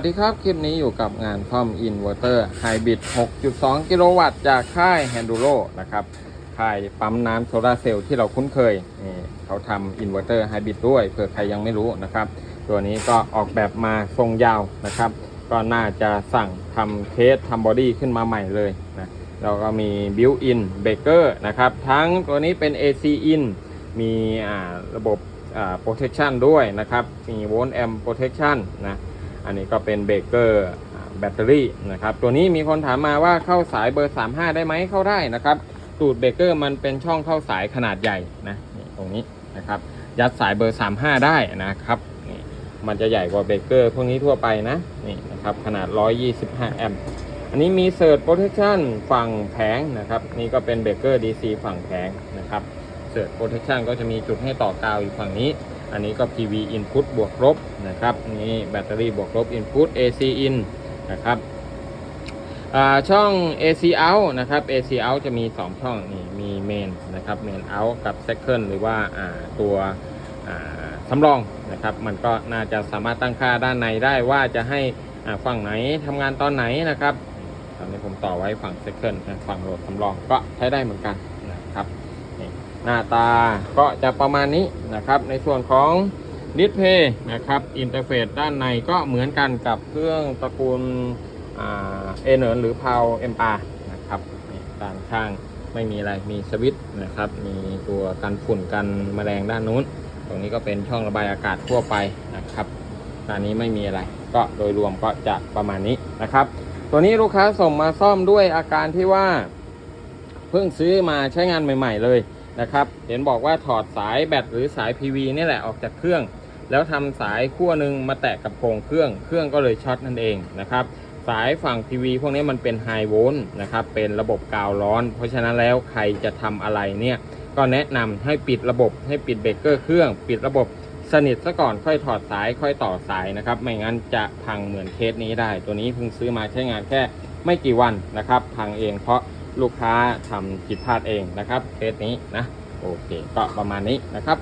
สวัสดีครับ คลิปนี้อยู่กับงานคอมอินเวอร์เตอร์ไฮบริด 6.2 กิโลวัตต์จากค่าย h a n d u r o นะครับ ค่ายปั๊มน้ำโซลาเซลล์ที่เราคุ้นเคยนี่เขาทำอินเวอร์เตอร์ไฮบริดด้วยเผื่อใครยังไม่รู้นะครับ ตัวนี้ก็ออกแบบมาทรงยาวนะครับ ก็น่าจะสั่งทำเคสทำบอดี้ขึ้นมาใหม่เลยนะแล้วก็มีบิวอินเบเกอร์นะครับ ทั้งตัวนี้เป็น AC in มีอ่าระบบอ่า protection ด้วยนะครับ มีโวลต์แอม protection นะ อันนี้ก็เป็นเบเกอร์แบตเตอรี่นะครับ ตัวนี้มีคนถามมาว่าเข้าสายเบอร์ 35 ได้ไหมเข้าได้นะครับ ตูดเบเกอร์มันเป็นช่องเข้าสายขนาดใหญ่นะตรงนี้นะครับ ยัดสายเบอร์ 35 ได้นะครับนี่มันจะใหญ่กว่าเบเกอร์พวกนี้ทั่วไปนะนี่นะครับขนาด 125 แอมป์อันนี้มีเซิร์ p โปรเทคชั่นฝั่งแผงนะครับ นี่ก็เป็นเบเกอร์ DC ฝั่งแผงนะครับเซิร์ p โปรเทคชั่นก็จะมีจุดให้ต่อกาวอยู่ฝั่งนี้ อันนี้ก็ PV input บวกลบนะครับนี่แบตเตอรี่บวกลบ input AC in นะครับอ่าช่อง AC out นะครับ AC out จะมี 2 ช่องนี่มี main นะครับ main out กับ second หรือว่าตัวสำรองนะครับ มันก็น่าจะสามารถตั้งค่าด้านในได้ว่าจะให้ฝั่งไหนทำงานตอนไหนนะครับตอนนี้ผมต่อไว้ฝั่ง second ฝั่งโหลดสำรองก็ใช้ได้เหมือนกันนะครับ หน้าตาก็จะประมาณนี้นะครับ ในส่วนของดิสเพย์นะครับอินเทอร์เฟซด้านในก็เหมือนกันกับเครื่องตระกูลเอเนอร์หรือพาวเอ็มอาร์นะครับนี่ด้านข้างไม่มีอะไรมีสวิตช์นะครับ มีตัวกันฝุ่นกันแมลงด้านนู้น ตรงนี้ก็เป็นช่องระบายอากาศทั่วไปนะครับด้านนี้ไม่มีอะไร ก็โดยรวมก็จะประมาณนี้นะครับ ตัวนี้ลูกค้าส่งมาซ่อมด้วยอาการที่ว่า เพิ่งซื้อมาใช้งานใหม่ ๆ เลย นะครับ เห็นบอกว่าถอดสายแบตหรือสาย PV นี่แหละออกจากเครื่อง แล้วทำสายขั้วหนึ่งมาแตะกับโครงเครื่อง เครื่องก็เลยช็อตนั่นเองนะครับ สายฝั่ง PV พวกนี้มันเป็นไฮโวลต์นะครับ เป็นระบบกาวร้อน เพราะฉะนั้นแล้วใครจะทำอะไรเนี่ย ก็แนะนำให้ปิดระบบ ให้ปิดเบรกเกอร์เครื่อง ปิดระบบสนิทซะก่อนค่อยถอดสายค่อยต่อสายนะครับ ไม่งั้นจะพังเหมือนเคสนี้ได้ ตัวนี้เพิ่งซื้อมาใช้งานแค่ไม่กี่วันนะครับ พังเองเพราะ ลูกค้าทำผิดพลาดเองนะครับเคสนี้นะโอเคก็ประมาณนี้นะครับ